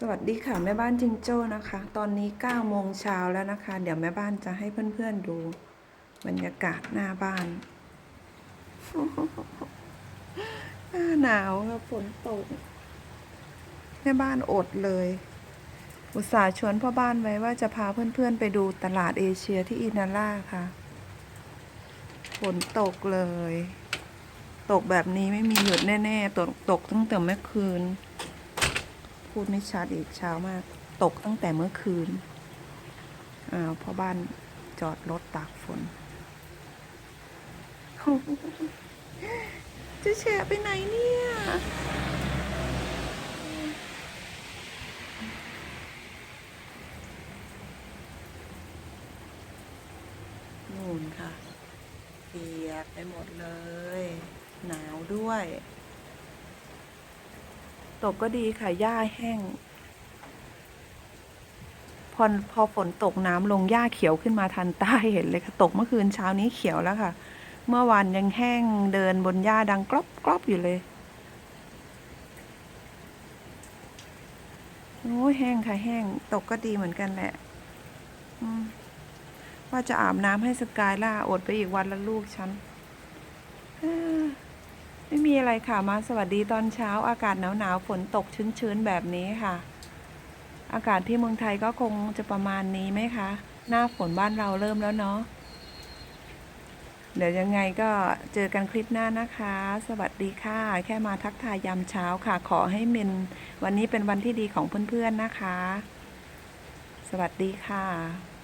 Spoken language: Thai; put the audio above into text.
สวัสดีค่ะแม่บ้านจิงโจ้นะคะ ตอนนี้9โมงเช้าแล้วนะคะ เดี๋ยวแม่บ้านจะให้เพื่อนๆดู บรรยากาศหน้าบ้าน หน้าหนาวค่ะฝนตก แม่บ้านอดเลย อุตส่าห์ชวนพ่อบ้านไว้ว่าจะพาเพื่อนๆไปดูตลาดเอเชียที่อินาล่าค่ะ ฝนตกเลย ตกแบบนี้ไม่มีหยุดแน่ๆตกตกตั้งแต่เมื่อคืน พูดไม่ชัดอีกเช้ามาก ตกตั้งแต่เมื่อคืนอ้าพ่อบ้านจอดรถตากฝน จะแฉะไปไหนเนี่ยนู่นค่ะ เปียกไปหมดเลย หนาวด้วย ตกก็ดีค่ะ หญ้าแห้ง พอพอฝนตกน้ำลงหญ้าเขียวขึ้นมาทันใต้เห็นเลยค่ะ ตกเมื่อคืนเช้านี้เขียวแล้วค่ะ เมื่อวานยังแห้งเดินบนหญ้าดังกรอบกรอบอยู่เลยโอ้แห้งค่ะแห้งตกก็ดีเหมือนกันแหละว่าจะอาบน้ำให้สกายล่าอดไปอีกวันละลูกฉัน อ้อไม่มีอะไรค่ะ มาสวัสดีตอนเช้าอากาศหนาวหนาวๆฝนตกชื้นๆแบบนี้ค่ะ อากาศที่เมืองไทยก็คงจะประมาณนี้ไหมคะ หน้าฝนบ้านเราเริ่มแล้วเนาะเดี๋ยวยังไงก็เจอกันคลิปหน้านะคะ สวัสดีค่ะ แค่มาทักทายยามเช้าค่ะ ขอให้เป็นวันนี้เป็นวันที่ดีของเพื่อนๆนะคะ สวัสดีค่ะ